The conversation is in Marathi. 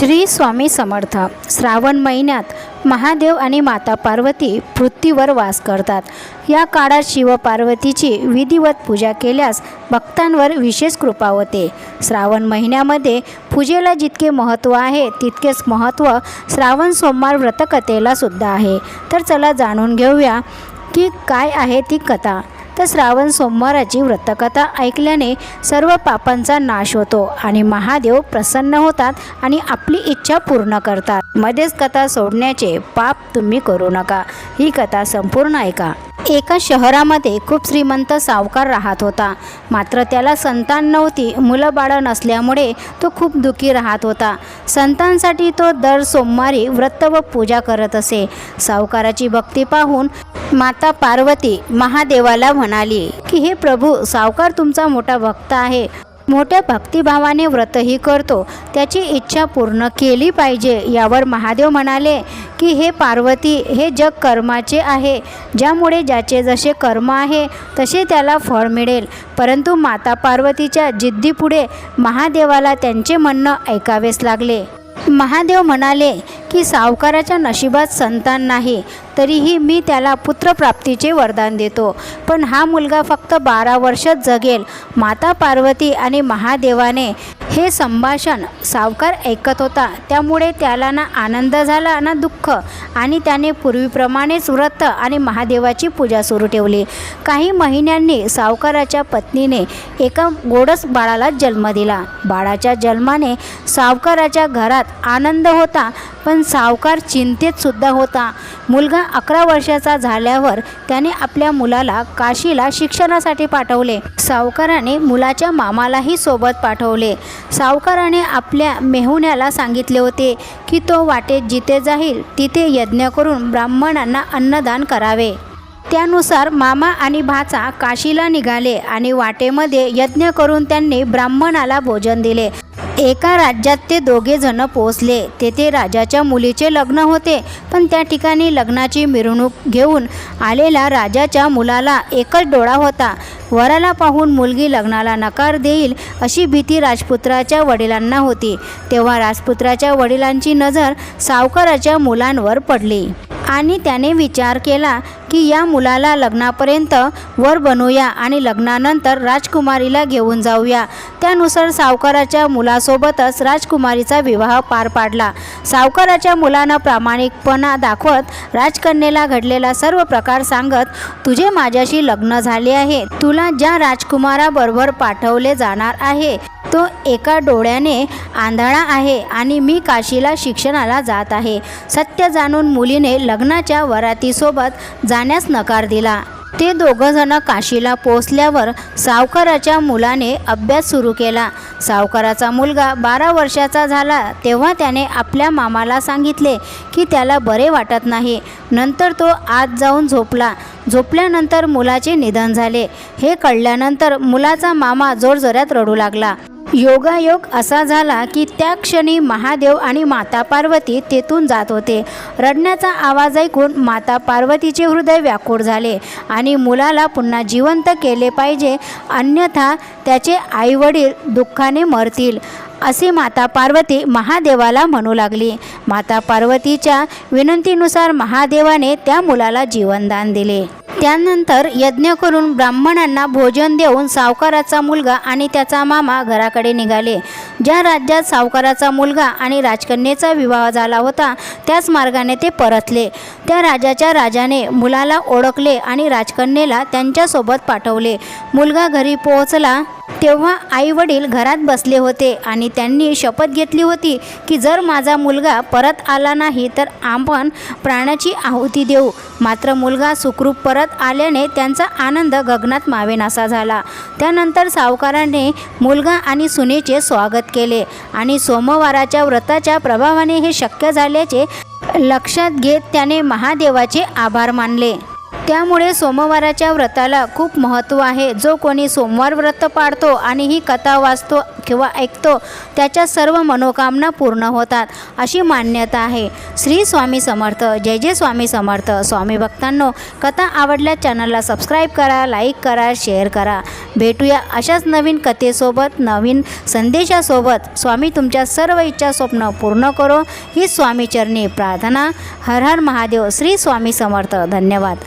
श्री स्वामी समर्थ. श्रावण महिन्यात महादेव आणि माता पार्वती पृथ्वीवर वास करतात. या काळात शिवपार्वतीची विधिवत पूजा केल्यास भक्तांवर विशेष कृपा होते. श्रावण महिन्यामध्ये पूजेला जितके महत्त्व आहे तितकेच महत्त्व श्रावण सोमवार व्रतकथेला सुद्धा आहे. तर चला जाणून घेऊया की काय आहे ती कथा. तर श्रावण सोमवाराची व्रतकथा ऐकल्याने सर्व पापांचा नाश होतो आणि महादेव प्रसन्न होतात आणि आपली इच्छा पूर्ण करतात. मध्येच कथा सोडण्याचे पाप तुम्ही करू नका. ही कथा संपूर्ण ऐका. एका शहरामध्ये खूप श्रीमंत सावकार राहत होता. मात्र त्याला संतान नव्हती मुलं बाळं नसल्यामुळे तो खूप दुःखी राहत होता. संतांसाठी तो दर सोमवारी व्रत व पूजा करत असे. सावकाराची भक्ती पाहून माता पार्वती महादेवाला म्हणाली की हे प्रभू सावकार तुमचा मोठा भक्त आहे. मोठ्या भक्तिभावाने व्रतही करतो. त्याची इच्छा पूर्ण केली पाहिजे. यावर महादेव म्हणाले की हे पार्वती हे जग कर्माचे आहे. ज्यामुळे ज्याचे जसे कर्म आहे तसे त्याला फळ मिळेल. परंतु माता पार्वतीच्या जिद्दीपुढे महादेवाला त्यांचे म्हणणं ऐकावेच लागले. महादेव म्हणाले की सावकाराच्या नशिबात संतान नाही तरीही मी त्याला पुत्रप्राप्तीचे वरदान देतो. पण हा मुलगा फक्त बारा वर्षच जगेल. माता पार्वती आणि महादेवाने हे संभाषण सावकार ऐकत होता. त्यामुळे त्याला ना आनंद झाला ना दुःख. आणि त्याने पूर्वीप्रमाणेच व्रत आणि महादेवाची पूजा सुरू ठेवली. काही महिन्यांनी सावकाराच्या पत्नीने एका गोडस बाळाला जन्म दिला. बाळाच्या जन्माने सावकाराच्या घरात आनंद होता पण सावकार चिंतेत सुद्धा होता. मुलगा अकरा वर्षाचा झाल्यावर त्याने आपल्या मुलाला काशीला शिक्षणासाठी पाठवले. सावकाराने मुलाच्या मामालाही सोबत पाठवले. सावकाराने आपल्या मेहुण्याला सांगितले होते की तो वाटेत जिथे जाईल तिथे यज्ञ करून ब्राह्मणांना अन्नदान करावे. त्यानुसार मामा आणि भाचा काशीला निघाले आणि वाटेमध्ये यज्ञ करून त्यांनी ब्राह्मणाला भोजन दिले. एका राज्यात ते दोघे जण पोहोचले. तेथे राजाच्या मुलीचे लग्न होते. पण त्या ठिकाणी लग्नाची मिरवणूक घेऊन आलेला राजाच्या मुलाला एकच डोळा होता. वराला पाहून मुलगी लग्नाला नकार देईल अशी भीती राजपुत्राच्या वडिलांना होती. तेव्हा राजपुत्राच्या वडिलांची नजर सावकाराच्या मुलांवर पडली. आणि त्याने विचार केला की या मुलाला लग्नापर्यंत वर बनवूया आणि लग्नानंतर राजकुमारीला घेऊन जाऊया. त्यानुसार सावकाराच्या मुलासोबतच राजकुमारीचा विवाह पार पाडला. सावकाराच्या मुलानं प्रामाणिकपणा दाखवत राजकन्येला घडलेला सर्व प्रकार सांगत तुझे माझ्याशी लग्न झाले आहे. तुला ज्या राजकुमाराबरोबर पाठवले जाणार आहे तो एका डोळ्याने आंधळा आहे आणि मी काशीला शिक्षणाला जात आहे. सत्य जाणून मुलीने लग्नाच्या वरातीसोबत जाण्यास नकार दिला. ते दोघंजणं काशीला पोचल्यावर सावकाराच्या मुलाने अभ्यास सुरू केला. सावकाराचा मुलगा बारा वर्षाचा झाला तेव्हा त्याने आपल्या मामाला सांगितले की त्याला बरे वाटत नाही. नंतर तो आत जाऊन झोपला. झोपल्यानंतर मुलाचे निधन झाले. हे कळल्यानंतर मुलाचा मामा जोरजोऱ्यात रडू लागला. योगायोग असा झाला की त्या क्षणी महादेव आणि माता पार्वती तेथून जात होते. रडण्याचा आवाज ऐकून माता पार्वतीचे हृदय व्याकुळ झाले आणि मुलाला पुन्हा जिवंत केले पाहिजे अन्यथा त्याचे आईवडील दुःखाने मरतील असे माता पार्वती महादेवाला म्हणू लागली. माता पार्वतीच्या विनंतीनुसार महादेवाने त्या मुलाला जीवनदान दिले. त्यानंतर यज्ञ करून ब्राह्मणांना भोजन देऊन सावकाराचा मुलगा आणि त्याचा मामा घराकडे निघाले. ज्या राज्यात सावकाराचा मुलगा आणि राजकन्येचा विवाह झाला होता त्याच मार्गाने ते परतले. त्या राजाच्या राजाने मुलाला ओळखले आणि राजकन्येला त्यांच्यासोबत पाठवले. मुलगा घरी पोहोचला. तेव्हा आई वडील घरात बसले होते आणि त्यांनी शपथ घेतली होती की जर माझा मुलगा परत आला नाही तर आपण प्राणाची आहुती देऊ. मात्र मुलगा सुखरूप परत आल्याने त्यांचा आनंद गगनात मावेनासा झाला. त्यानंतर सावकाराने मुलगा आणि सुनेचे स्वागत केले आणि सोमवाराच्या व्रताच्या प्रभावाने हे शक्य झाल्याचे लक्षात घेत त्याने महादेवाचे आभार मानले. त्यामुळे सोमवाराच्या व्रताला खूप महत्त्व आहे. जो कोणी सोमवार व्रत पाळतो आणि ही कथा वाचतो किंवा ऐकतो त्याच्या सर्व मनोकामना पूर्ण होतात अशी मान्यता आहे. श्री स्वामी समर्थ. जय जय स्वामी समर्थ. स्वामी भक्तांनो कथा आवडल्या चॅनलला सबस्क्राईब करा लाईक करा शेअर करा. भेटूया अशाच नवीन कथेसोबत नवीन संदेशासोबत. स्वामी तुमच्या सर्व इच्छा स्वप्न पूर्ण करो. ही स्वामीचरणी प्रार्थना. हर हर महादेव. श्री स्वामी समर्थ. धन्यवाद.